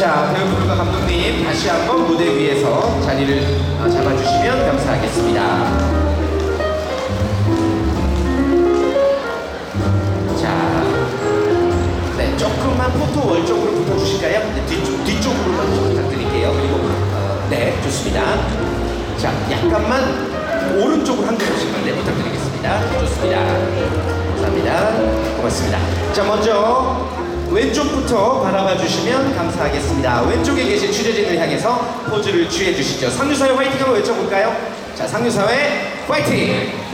자, 배우분과 감독님 다시 한번 무대 위에서 자리를 어, 잡아주시면 감사하겠습니다. 자, 네, 조금만 포토 월 쪽으로 붙어주실까요? 네, 뒤쪽, 뒤쪽으로만 좀 부탁드릴게요. 그리고, 어, 네, 좋습니다. 자, 약간만 오른쪽으로 한 걸음씩만 네, 부탁드리겠습니다. 좋습니다. 감사합니다. 고맙습니다. 자, 먼저 왼쪽부터 바라봐 주시면 감사하겠습니다. 왼쪽에 계신 취재진을 향해서 포즈를 취해 주시죠. 상류사회 화이팅 한번 외쳐볼까요? 자, 상류사회 화이팅!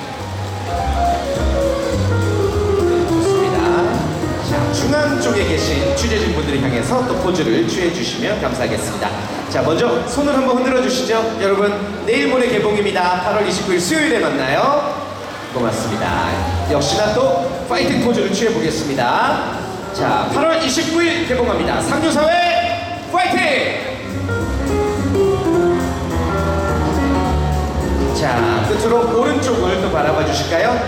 중앙 쪽에 계신 취재진 분들을 향해서 또 포즈를 취해 주시면 감사하겠습니다. 자, 먼저 손을 한번 흔들어 주시죠. 여러분, 내일 모레 개봉입니다. 8월 29일 수요일에 만나요. 고맙습니다. 역시나 또 파이팅 포즈를 취해 보겠습니다. 자, 8월 29일 개봉합니다. 상류사회 파이팅! 자, 끝으로 오른쪽을 또 바라봐 주실까요?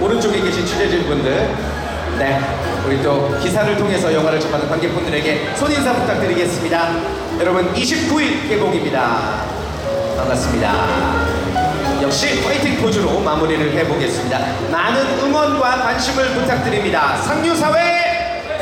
오른쪽에 계신 취재진 분들. 네, 우리 또 기사를 통해서 영화를 접하는 관객분들에게 손인사 부탁드리겠습니다. 여러분, 29일 개봉입니다. 반갑습니다. 역시 파이팅 포즈로 마무리를 해보겠습니다. 많은 응원과 관심을 부탁드립니다. 상류사회